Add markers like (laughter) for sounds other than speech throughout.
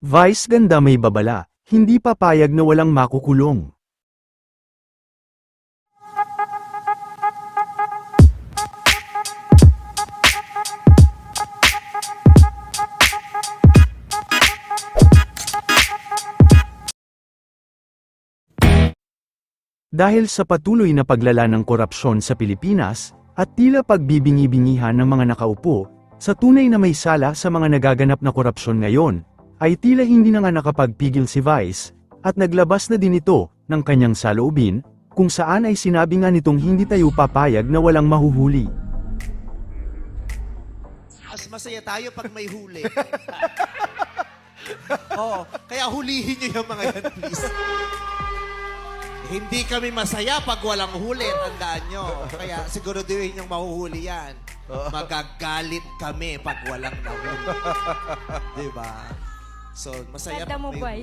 Vice ganda may babala, hindi papayag na walang makukulong. Dahil sa patuloy na paglala ng korupsyon sa Pilipinas, at tila pagbibingi-bingihan ng mga nakaupo, sa tunay na may sala sa mga nagaganap na korupsyon ngayon, ay tila hindi na nga nakapagpigil si Vice, at naglabas na din ito, ng kanyang saloobin, kung saan ay sinabi nga nitong hindi tayo papayag na walang mahuhuli. Mas masaya tayo pag may huli. (laughs) Oo, kaya hulihin niyo yung mga yan, please. Hindi kami masaya pag walang huli, tandaan nyo. Kaya siguraduhin yung mahuhuli yan. Magagalit kami pag walang nahuli. diba? So, masaya Ganda mo, boy.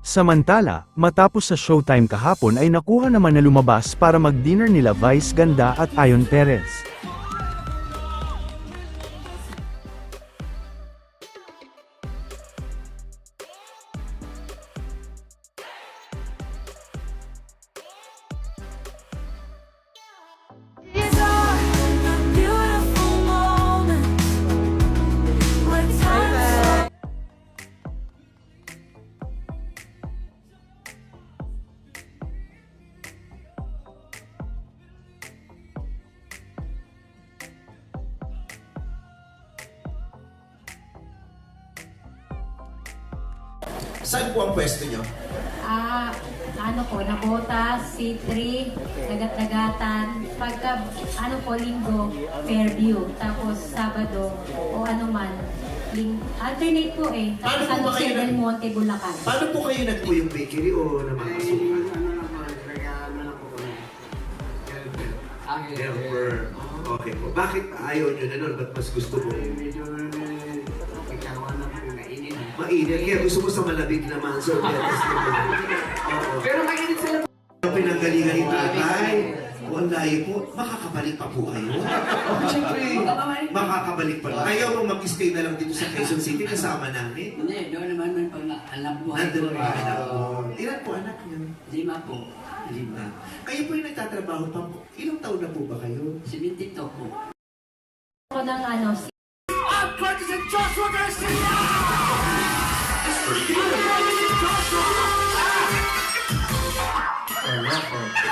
Samantala, matapos sa showtime kahapon ay nakuha naman na lumabas para mag-dinner nila Vice Ganda at Ayon Perez. Saan po ang pwesto nyo? Ah, ano po, nabotas, C3, dagat-dagatan. Pagka, ano po, linggo, Fairview. Tapos, Sabado, o ano man. Ling alternate po eh. Paano Tapos, po ano, ba kayo Del nag- Monte, Bulacan. Paano po kayo nagpuyong bakery o namakasukan? Helper. Okay po. Bakit ayaw nyo na nun? Ba't mas gusto mo? medyo mainit. Kaya gusto mo sa malabig naman. So, kaya Oo. Pero mainit sila. Ang pinanggalingan ni tatay, ang layo po, makakabalik pa po kayo. Oh, Siyempre, makakabalik pa. Ayaw mo mag-stay na lang dito sa Quezon City kasama namin. Hindi, doon naman man pag alam buhay Nandun ko. pa anak. Ilan po anak niyo? Lima po. Lima. Kayo po yung nagtatrabaho pa po. Ilang taon na po ba kayo? Simentito po. Ako ng ano, Ang Curtis and Joshua Garcia! Allah Allah.